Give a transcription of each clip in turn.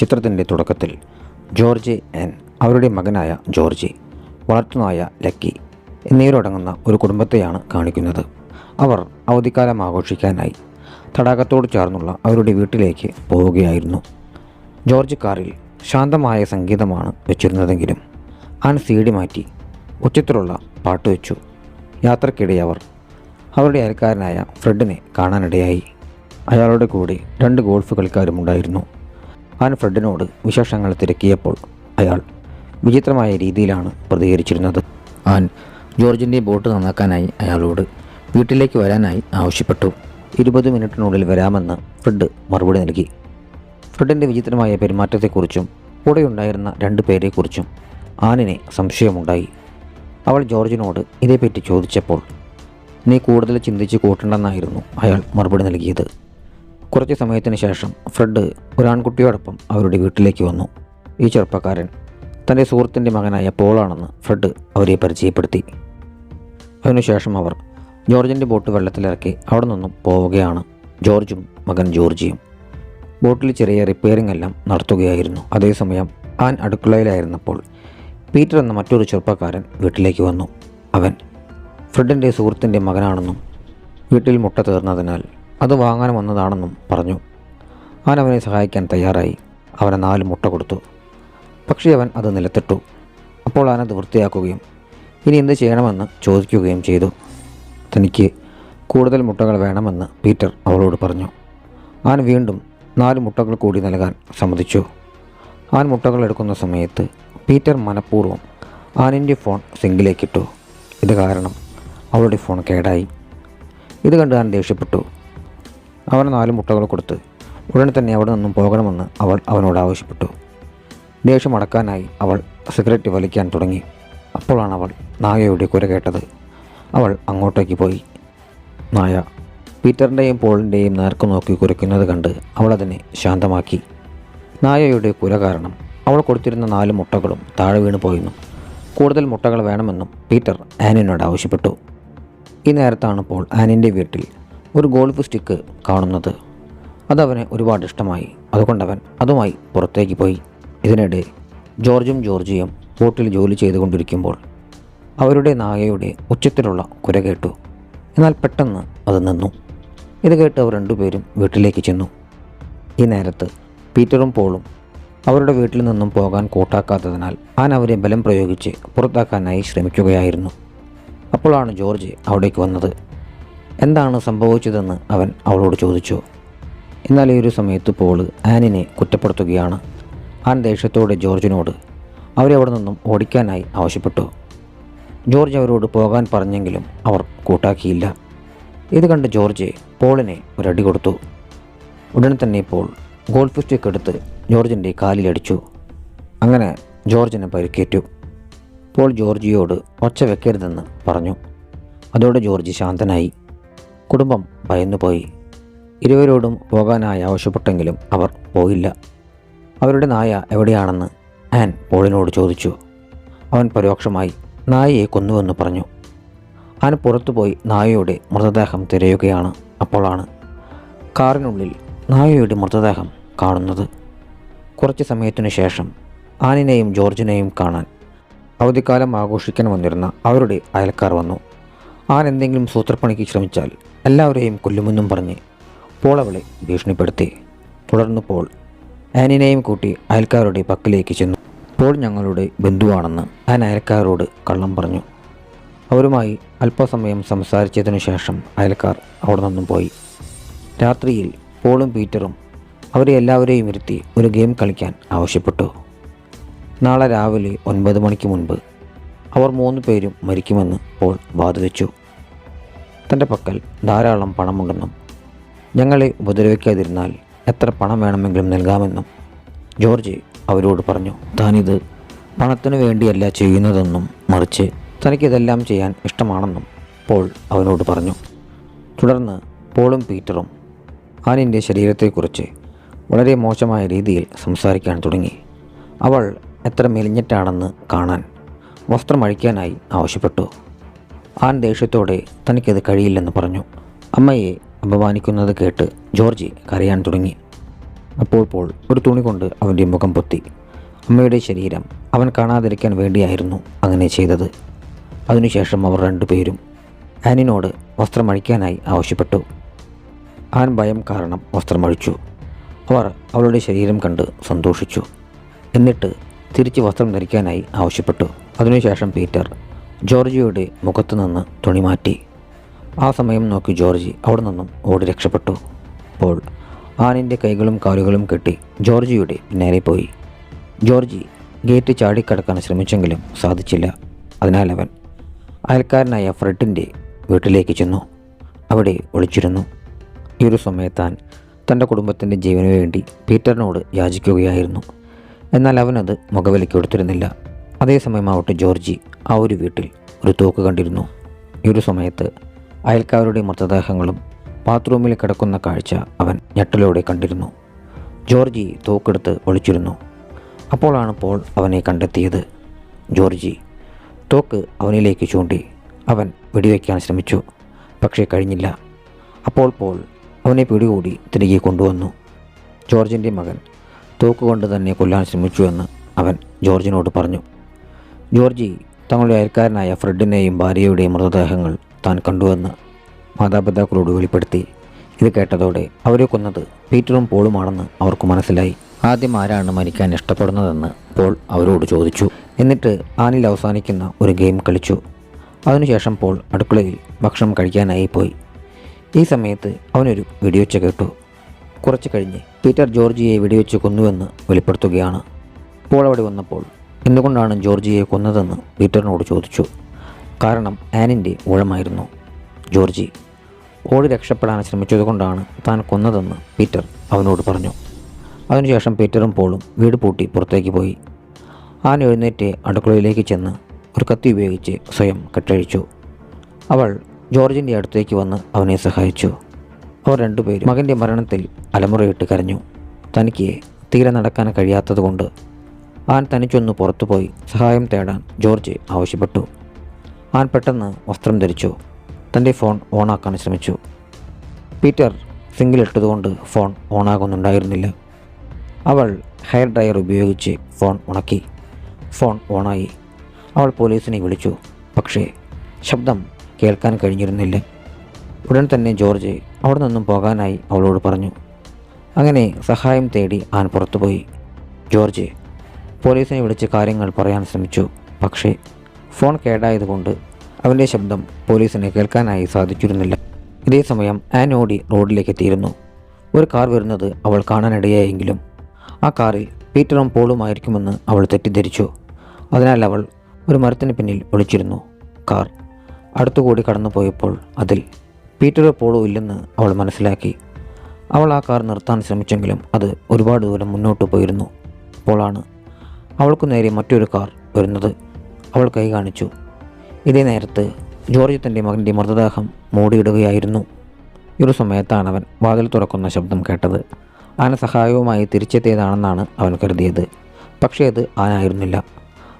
ചിത്രത്തിന്റെ തുടക്കത്തിൽ George an അവരുടെ മകനായ ജോർജ് വളർത്തുനായ ലക്കി എന്നിവരടങ്ങുന്ന ഒരു കുടുംബത്തെയാണ് കാണിക്കുന്നത്. അവർ അവധിക്കാലം ആഘോഷിക്കാനായി തടാകത്തോട് ചേർന്നുള്ള അവരുടെ വീട്ടിലേക്ക് പോവുകയായിരുന്നു. ജോർജ് കാറിൽ ശാന്തമായ സംഗീതമാണ് വെച്ചിരുന്നതെങ്കിലും ആൻ സീഡി മാറ്റി ഉച്ചത്തിലുള്ള പാട്ട് വെച്ചു. യാത്രക്കിടെ അവർ അവരുടെ അയൽക്കാരനായ ഫ്രെഡിനെ കാണാനിടയായി. അയാളുടെ കൂടെ രണ്ട് ഗോൾഫ് കളിക്കാരും ഉണ്ടായിരുന്നു ആൻ ഫ്രെഡിനോട് വിശേഷങ്ങൾ തിരക്കിയപ്പോൾ അയാൾ വിചിത്രമായ രീതിയിലാണ് പ്രതികരിച്ചിരുന്നത്. ആൻ ജോർജിന്റെ ബോട്ട് നന്നാക്കാനായി അയാളോട് വീട്ടിലേക്ക് വരാനായി ആവശ്യപ്പെട്ടു. ഇരുപത് മിനിറ്റിനുള്ളിൽ വരാമെന്ന് ഫ്രെഡ് മറുപടി നൽകി. ഫ്രെഡിന്റെ വിചിത്രമായ പെരുമാറ്റത്തെക്കുറിച്ചും കൂടെയുണ്ടായിരുന്ന രണ്ട് പേരെക്കുറിച്ചും ആനിനെ സംശയമുണ്ടായി. അവൾ ജോർജിനോട് ഇതേപ്പറ്റി ചോദിച്ചപ്പോൾ നീ കൂടുതൽ ചിന്തിച്ച് കൂട്ടണ്ടെന്നായിരുന്നു അയാൾ മറുപടി നൽകിയത്. കുറച്ച് സമയത്തിന് ശേഷം ഫ്രെഡ് ഒരാൺകുട്ടിയോടൊപ്പം അവരുടെ വീട്ടിലേക്ക് വന്നു. ഈ ചെറുപ്പക്കാരൻ തന്റെ സുഹൃത്തിന്റെ മകനായ പോളാണെന്ന് ഫ്രെഡ് അവരെ പരിചയപ്പെടുത്തി. അതിനുശേഷം അവർ ജോർജിന്റെ ബോട്ട് വെള്ളത്തിലിറക്കി അവിടെ നിന്നും പോവുകയാണ്. ജോർജും മകൻ ജോർജിയും. ബോട്ടിൽ ചെറിയ റിപ്പയറിംഗ് എല്ലാം നടത്തുകയായിരുന്നു. അതേസമയം ആൻ അടുക്കളയിലായിരുന്നപ്പോൾ പീറ്റർ എന്ന മറ്റൊരു ചെറുപ്പക്കാരൻ വീട്ടിലേക്ക് വന്നു. അവൻ ഫ്രെഡിന്റെ സുഹൃത്തിന്റെ മകനാണെന്നും വീട്ടിൽ മുട്ട തീർന്നതിനാൽ അത് വാങ്ങാൻ വന്നതാണെന്നും പറഞ്ഞു. അവൻ അവനെ സഹായിക്കാൻ തയ്യാറായി. അവന് നാല് മുട്ട കൊടുത്തു. പക്ഷേ അവൻ അത് നിലത്തിട്ടു. അപ്പോൾ അവനത് വൃത്തിയാക്കുകയും ഇനി എന്ത് ചെയ്യണമെന്ന് ചോദിക്കുകയും ചെയ്തു. തനിക്ക് കൂടുതൽ മുട്ടകൾ വേണമെന്ന് പീറ്റർ അവളോട് പറഞ്ഞു. ആൻ വീണ്ടും നാല് മുട്ടകൾ കൂടി നൽകാൻ സമ്മതിച്ചു. ആൻ മുട്ടകൾ എടുക്കുന്ന സമയത്ത് പീറ്റർ മനഃപൂർവം ആനിന്റെ ഫോൺ സിങ്കിലേക്കിട്ടു. ഇത് കാരണം അവളുടെ ഫോൺ കേടായി. ഇത് കണ്ട് ആൻ ദേഷ്യപ്പെട്ടു. അവന് നാല് മുട്ടകൾ കൊടുത്ത് ഉടൻ തന്നെ അവിടെ നിന്നും പോകണമെന്ന് അവൾ അവനോട് ആവശ്യപ്പെട്ടു. ദേഷ്യം അടക്കാനായി അവൾ സിഗരറ്റ് വലിക്കാൻ തുടങ്ങി. അപ്പോഴാണ് അവൾ നായയുടെ കുര കേട്ടത്. അവൾ അങ്ങോട്ടേക്ക് പോയി. നായ പീറ്ററിന്റെയും പോളിന്റെയും നേർക്ക് നോക്കി കുരയ്ക്കുന്നത് കണ്ട് അവൾ അതിനെ ശാന്തമാക്കി. നായയുടെ കുര കാരണം അവൾ കൊടുത്തിരുന്ന നാല് മുട്ടകളും താഴെ വീണു പോയെന്നും കൂടുതൽ മുട്ടകൾ വേണമെന്നും പീറ്റർ ആനിനോട് ആവശ്യപ്പെട്ടു. ഈ നേരത്താണ് പോൾ ആനിന്റെ വീട്ടിൽ ഒരു ഗോൾഫ് സ്റ്റിക്ക് കാണുന്നത്. അതവന് ഒരുപാട് ഇഷ്ടമായി. അതുകൊണ്ടവൻ അതുമായി പുറത്തേക്ക് പോയി. ഇതിനിടെ ജോർജും ജോർജിയും ബോട്ടിൽ ജോലി ചെയ്തുകൊണ്ടിരിക്കുമ്പോൾ അവരുടെ നായയുടെ ഉച്ചത്തിലുള്ള കുര കേട്ടു. എന്നാൽ പെട്ടെന്ന് അത് നിന്നു. ഇത് കേട്ട് അവർ രണ്ടുപേരും വീട്ടിലേക്ക് ചെന്നു. ഈ നേരത്ത് പീറ്ററും പോളും അവരുടെ വീട്ടിൽ നിന്നും പോകാൻ കൂട്ടാക്കാത്തതിനാൽ ആൻ അവരെ ബലം പ്രയോഗിച്ച് പുറത്താക്കാനായി ശ്രമിക്കുകയായിരുന്നു. അപ്പോഴാണ് ജോർജ് അവിടേക്ക് വന്നത്. എന്താണ് സംഭവിച്ചതെന്ന് അവൻ അവളോട് ചോദിച്ചു. എന്നാൽ ഈ ഒരു സമയത്ത് പോൾ ആനിനെ കുറ്റപ്പെടുത്തുകയാണ്. ആൻ ദേഷ്യത്തോടെ ജോർജിനോട് അവരവിടെ നിന്നും ഓടിക്കാനായി ആവശ്യപ്പെട്ടു. ജോർജ് അവരോട് പോകാൻ പറഞ്ഞെങ്കിലും അവർ കൂട്ടാക്കിയില്ല. ഇത് കണ്ട് ജോർജ് പോളിനെ ഒരടി കൊടുത്തു. ഉടൻ തന്നെ പോൾ ഗോൾഫ് സ്റ്റിക്ക് എടുത്ത് ജോർജിന്റെ കാലിലടിച്ചു അങ്ങനെ ജോർജിന് പരിക്കേറ്റു. പോൾ ജോർജിയോട് ഒച്ച വെക്കരുതെന്ന് പറഞ്ഞു. അതോടെ ജോർജ് ശാന്തനായി. കുടുംബം ഭയന്നുപോയി. ഇരുവരോടും പോകാനായി ആവശ്യപ്പെട്ടെങ്കിലും അവർ പോയില്ല. അവരുടെ നായ എവിടെയാണെന്ന് ആൻ പോളിനോട് ചോദിച്ചു. അവൻ പരോക്ഷമായി നായയെ കൊന്നുവെന്ന് പറഞ്ഞു. ആൻ പുറത്തുപോയി നായയുടെ മൃതദേഹം തിരയുകയാണ്. അപ്പോഴാണ് കാറിനുള്ളിൽ നായയുടെ മൃതദേഹം കാണുന്നത്. കുറച്ച് സമയത്തിനു ശേഷം ആനിനെയും ജോർജിനെയും കാണാൻ അവധിക്കാലം ആഘോഷിക്കാൻ വന്നിരുന്ന അവരുടെ അയൽക്കാർ വന്നു. ആൻ എന്തെങ്കിലും സൂത്രപ്പണിക്ക് ശ്രമിച്ചാൽ എല്ലാവരെയും കൊല്ലുമെന്നും പറഞ്ഞ് പോൾ അവളെ ഭീഷണിപ്പെടുത്തി. തുടർന്ന് പോൾ ആനിനെയും കൂട്ടി അയൽക്കാരുടെ പക്കലേക്ക് ചെന്നു. പോൾ ഞങ്ങളുടെ ബന്ധുവാണെന്ന് ആൻ അയൽക്കാരോട് കള്ളം പറഞ്ഞു. അവരുമായി അല്പസമയം സംസാരിച്ചതിനു ശേഷം അയൽക്കാർ അവിടെ നിന്നും പോയി. രാത്രിയിൽ പോളും പീറ്ററും അവരെ എല്ലാവരെയും ഇരുത്തി ഒരു ഗെയിം കളിക്കാൻ ആവശ്യപ്പെട്ടു. നാളെ രാവിലെ ഒൻപത് മണിക്ക് മുൻപ് അവർ മൂന്ന് പേരും മരിക്കുമെന്ന് പോൾ വാദിച്ചു. തന്റെ പക്കൽ ധാരാളം പണമുണ്ടെന്നും ഞങ്ങളെ ഉപദ്രവിക്കാതിരുന്നാൽ എത്ര പണം വേണമെങ്കിലും നൽകാമെന്നും ജോർജ് അവരോട് പറഞ്ഞു. താനിത് പണത്തിനു വേണ്ടിയല്ല ചെയ്യുന്നതെന്നും മറിച്ച് തനിക്കിതെല്ലാം ചെയ്യാൻ ഇഷ്ടമാണെന്നും പോൾ അവനോട് പറഞ്ഞു. തുടർന്ന് പോളും പീറ്ററും ആനിന്റെ ശരീരത്തെക്കുറിച്ച് വളരെ മോശമായ രീതിയിൽ സംസാരിക്കാൻ തുടങ്ങി. അവൾ എത്ര മെലിഞ്ഞിട്ടാണെന്ന് കാണാൻ വസ്ത്രം അഴിക്കാനായി ആവശ്യപ്പെട്ടു. ആൻ ദേഷ്യത്തോടെ തനിക്കത് കഴിയില്ലെന്ന് പറഞ്ഞു. അമ്മയെ അപമാനിക്കുന്നത് കേട്ട് ജോർജി കരയാൻ തുടങ്ങി. അപ്പോൾ പോൾ ഒരു തുണി കൊണ്ട് അവന്റെ മുഖം പൊത്തി. അമ്മയുടെ ശരീരം അവൻ കാണാതിരിക്കാൻ വേണ്ടിയായിരുന്നു അങ്ങനെ ചെയ്തത്. അതിനുശേഷം അവർ രണ്ടുപേരും ആനിനോട് വസ്ത്രം വസ്ത്രമഴിക്കാനായി ആവശ്യപ്പെട്ടു. ആൻ ഭയം കാരണം വസ്ത്രം വസ്ത്രമഴിച്ചു. അവർ അവളുടെ ശരീരം കണ്ട് സന്തോഷിച്ചു. എന്നിട്ട് തിരിച്ച് വസ്ത്രം ധരിക്കാനായി ആവശ്യപ്പെട്ടു. അതിനുശേഷം പീറ്റർ ജോർജിയുടെ മുഖത്തു നിന്ന് തുണി മാറ്റി ആ സമയം നോക്കി ജോർജി അവിടെ നിന്നും ഓടി രക്ഷപ്പെട്ടു. അപ്പോൾ ആനിന്റെ കൈകളും കാലുകളും കെട്ടി ജോർജിയുടെ പിന്നാലെ പോയി. ജോർജി ഗേറ്റ് ചാടിക്കടക്കാൻ ശ്രമിച്ചെങ്കിലും സാധിച്ചില്ല. അതിനാൽ അവൻ അയൽക്കാരനായ ഫ്രെഡിന്റെ വീട്ടിലേക്ക് ചെന്നു. അവിടെ ഒളിച്ചിരുന്നു. ഈ ഒരു സമയത്താൻ തന്റെ കുടുംബത്തിന്റെ ജീവന് വേണ്ടി പീറ്ററിനോട് യാചിക്കുകയായിരുന്നു. എന്നാൽ അവനത് മുഖവിലയ്ക്ക് കൊടുത്തിരുന്നില്ല. അതേസമയമാവട്ടെ ജോർജി ആ ഒരു വീട്ടിൽ ഒരു തോക്ക് കണ്ടിരുന്നു. ഈ ഒരു സമയത്ത് അയൽക്കാരുടെ മൃതദേഹങ്ങളും ബാത്റൂമിൽ കിടക്കുന്ന കാഴ്ച അവൻ ഞെട്ടലോടെ കണ്ടിരുന്നു. ജോർജി തോക്കെടുത്ത് ഒളിച്ചിരുന്നു. അപ്പോഴാണ് പോൾ അവനെ കണ്ടെത്തിയത്. ജോർജി തോക്ക് അവനിലേക്ക് ചൂണ്ടി അവൻ വെടിവെക്കാൻ ശ്രമിച്ചു. പക്ഷേ കഴിഞ്ഞില്ല. അപ്പോൾ പോൾ അവനെ പിടികൂടി തിരികെ കൊണ്ടുവന്നു. ജോർജിന്റെ മകൻ തോക്കുകൊണ്ട് തന്നെ കൊല്ലാൻ ശ്രമിച്ചുവെന്ന് അവൻ ജോർജിനോട് പറഞ്ഞു. ജോർജി തങ്ങളുടെ അയൽക്കാരനായ ഫ്രെഡിനെയും ഭാര്യയുടെയും മൃതദേഹങ്ങൾ താൻ കണ്ടുവെന്ന് മാതാപിതാക്കളോട് വെളിപ്പെടുത്തി. ഇത് കേട്ടതോടെ അവരെ കൊന്നത് പീറ്ററും പോളുമാണെന്ന് അവർക്ക് മനസ്സിലായി. ആദ്യം ആരാണ് മരിക്കാൻ ഇഷ്ടപ്പെടുന്നതെന്ന് പോൾ അവരോട് ചോദിച്ചു. എന്നിട്ട് ആനിൽ അവസാനിക്കുന്ന ഒരു ഗെയിം കളിച്ചു. അതിനുശേഷം പോൾ അടുക്കളയിൽ ഭക്ഷണം കഴിക്കാനായി പോയി. ഈ സമയത്ത് അവനൊരു വെടിവെച്ച കേട്ടു. കുറച്ച് കഴിഞ്ഞ് പീറ്റർ ജോർജിയെ വെടിവെച്ച് കൊന്നുവെന്ന് വെളിപ്പെടുത്തുകയാണ്. പോൾ അവിടെ വന്നപ്പോൾ എന്തുകൊണ്ടാണ് ജോർജിയെ കൊന്നതെന്ന് പീറ്ററിനോട് ചോദിച്ചു. കാരണം ആനിന്റെ ഊഴമായിരുന്നു ജോർജി ഓടി രക്ഷപ്പെടാൻ ശ്രമിച്ചതുകൊണ്ടാണ് താൻ കൊന്നതെന്ന് പീറ്റർ അവനോട് പറഞ്ഞു. അതിനുശേഷം പീറ്ററും പോളും വീട് പൂട്ടി പുറത്തേക്ക് പോയി. ആൻ എഴുന്നേറ്റ് അടുക്കളയിലേക്ക് ചെന്ന് ഒരു കത്തി ഉപയോഗിച്ച് സ്വയം കെട്ടഴിച്ചു. അവൾ ജോർജിന്റെ അടുത്തേക്ക് വന്ന് അവനെ സഹായിച്ചു. അവർ രണ്ടുപേരും മകന്റെ മരണത്തിൽ അലമുറയിട്ട് കരഞ്ഞു. തനിക്ക് തീരെ നടക്കാൻ കഴിയാത്തതുകൊണ്ട് ആൻ തനിച്ചൊന്ന് പുറത്തുപോയി. സഹായം തേടാൻ ജോർജ് ആവശ്യപ്പെട്ടു. ആൻ പെട്ടെന്ന് വസ്ത്രം ധരിച്ചു. തന്റെ ഫോൺ ഓണാക്കാൻ ശ്രമിച്ചു. പീറ്റർ സിങ്കിലിട്ടതുകൊണ്ട് ഫോൺ ഓണാകുന്നുണ്ടായിരുന്നില്ല. അവൾ ഹെയർ ഡ്രയർ ഉപയോഗിച്ച് ഫോൺ ഉണക്കി. ഫോൺ ഓണായി. അവൾ പോലീസിനെ വിളിച്ചു. പക്ഷേ ശബ്ദം കേൾക്കാൻ കഴിഞ്ഞിരുന്നില്ല. ഉടൻ തന്നെ ജോർജ് അവിടെ നിന്നും പോകാനായി അവളോട് പറഞ്ഞു. അങ്ങനെ സഹായം തേടി ആൻ പുറത്തുപോയി. ജോർജ് പോലീസിനെ വിളിച്ച് കാര്യങ്ങൾ പറയാൻ ശ്രമിച്ചു. പക്ഷേ ഫോൺ കേടായതുകൊണ്ട് അവന്റെ ശബ്ദം പോലീസിന് കേൾക്കാനായി സാധിച്ചിരുന്നില്ല. ഇതേ സമയം ആൻ ഓടി റോഡിലേക്ക് എത്തിയിരുന്നു. ഒരു കാർ വരുന്നത് അവൾ കാണാനിടയായെങ്കിലും ആ കാറിൽ പീറ്ററും പോളുമായിരിക്കുമെന്ന് അവൾ തെറ്റിദ്ധരിച്ചു. അതിനാൽ അവൾ ഒരു മരത്തിന് പിന്നിൽ ഒളിച്ചിരുന്നു. കാർ അടുത്തുകൂടി കടന്നു പോയപ്പോൾ അതിൽ പീറ്ററോ പോളോ ഇല്ലെന്ന് അവൾ മനസ്സിലാക്കി. അവൾ ആ കാർ നിർത്താൻ ശ്രമിച്ചെങ്കിലും അത് ഒരുപാട് ദൂരം മുന്നോട്ട് പോയിരുന്നു. അപ്പോളാണ് അവൾക്ക് നേരെ മറ്റൊരു കാർ വരുന്നത്. അവൾ കൈ കാണിച്ചു. ഇതേ നേരത്ത് ജോർജ് തന്റെ മകന്റെ മൃതദേഹം മൂടിയിടുകയായിരുന്നു. ഈ ഒരു സമയത്താണ് അവൻ വാതിൽ തുറക്കുന്ന ശബ്ദം കേട്ടത്. ആന സഹായവുമായി തിരിച്ചെത്തിയതാണെന്നാണ് അവൻ കരുതിയത്. പക്ഷേ അത് ആനായിരുന്നില്ല.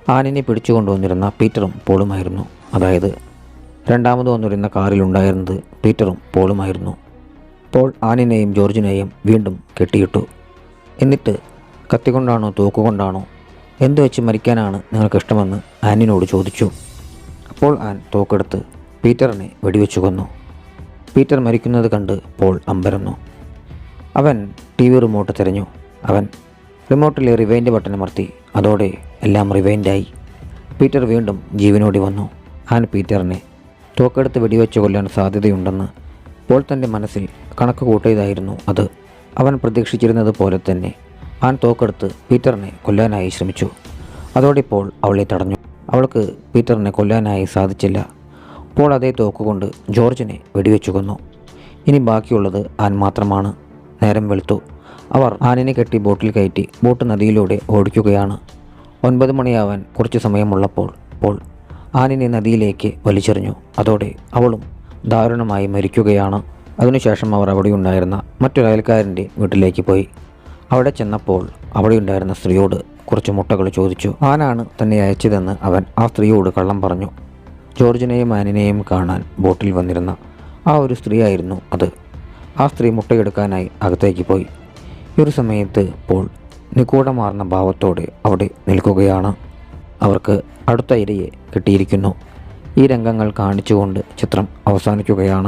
ആനിനെ പിടിച്ചു കൊണ്ടുവന്നിരുന്ന പീറ്ററും പോളുമായിരുന്നു. അതായത് രണ്ടാമത് വന്നിരുന്ന കാറിലുണ്ടായിരുന്നത് പീറ്ററും പോളുമായിരുന്നു. പോൾ ആനിനെയും ജോർജിനെയും വീണ്ടും കെട്ടിയിട്ടു. എന്നിട്ട് കത്തിക്കൊണ്ടാണോ തോക്കുകൊണ്ടാണോ എന്തു വെച്ച് മരിക്കാനാണ് നിങ്ങൾക്ക് ഇഷ്ടമെന്ന് ആനിനോട് ചോദിച്ചു. അപ്പോൾ ആൻ തോക്കെടുത്ത് പീറ്ററിനെ വെടിവെച്ചു കൊന്നു. പീറ്റർ മരിക്കുന്നത് കണ്ട് പോൾ അമ്പരന്നു. അവൻ ടി വി റിമോട്ട് തിരഞ്ഞു. അവൻ റിമോട്ടിലെ റിവൈൻഡ് ബട്ടൺ അമർത്തി. അതോടെ എല്ലാം റിവൈൻഡായി. പീറ്റർ വീണ്ടും ജീവനോടി വന്നു. ആൻ പീറ്ററിനെ തോക്കെടുത്ത് വെടിവെച്ച് കൊല്ലാൻ സാധ്യതയുണ്ടെന്ന് പോൾ തന്റെ മനസ്സിൽ കണക്ക് കൂട്ടിയതായിരുന്നു അത്. അവൻ പ്രതീക്ഷിച്ചിരുന്നത് പോലെ തന്നെ. ആൻ തോക്കെടുത്ത് പീറ്ററിനെ കൊല്ലാനായി ശ്രമിച്ചു. അതോടെ പോൾ അവളെ തടഞ്ഞു. അവൾക്ക് പീറ്ററിനെ കൊല്ലാനായി സാധിച്ചില്ല. പോൾ അതേ തോക്കുകൊണ്ട് ജോർജിനെ വെടിവെച്ചു കൊന്നു. ഇനി ബാക്കിയുള്ളത് ആൻ മാത്രമാണ്. നേരം വെളുത്തു. അവർ ആനിനെ കെട്ടി ബോട്ടിൽ കയറ്റി ബോട്ട് നദിയിലൂടെ ഓടിക്കുകയാണ്. ഒൻപത് മണിയാവാൻ കുറച്ച് സമയമുള്ളപ്പോൾ പോൾ ആനിനെ നദിയിലേക്ക് വലിച്ചെറിഞ്ഞു. അതോടെ അവളും ദാരുണമായി മരിക്കുകയാണ്. അതിനുശേഷം അവർ അവിടെയുണ്ടായിരുന്ന മറ്റൊരു അയൽക്കാരന്റെ വീട്ടിലേക്ക് പോയി. അവിടെ ചെന്നപ്പോൾ അവിടെയുണ്ടായിരുന്ന സ്ത്രീയോട് കുറച്ച് മുട്ടകൾ ചോദിച്ചു ആനാണ് തന്നെ അയച്ചതെന്ന് അവൻ ആ സ്ത്രീയോട് കള്ളം പറഞ്ഞു. ജോർജിനെയും ആനിനെയും കാണാൻ ബോട്ടിൽ വന്നിരുന്ന ആ ഒരു സ്ത്രീയായിരുന്നു അത്. ആ സ്ത്രീ മുട്ടയെടുക്കാനായി അകത്തേക്ക് പോയി. ഈ ഒരു സമയത്ത് പോൾ നിഗൂഢമാർന്ന ഭാവത്തോടെ അവിടെ നിൽക്കുകയാണ്. അവർക്ക് അടുത്ത ഇരയെ കിട്ടിയിരിക്കുന്നു. ഈ രംഗങ്ങൾ കാണിച്ചുകൊണ്ട് ചിത്രം അവസാനിക്കുകയാണ്.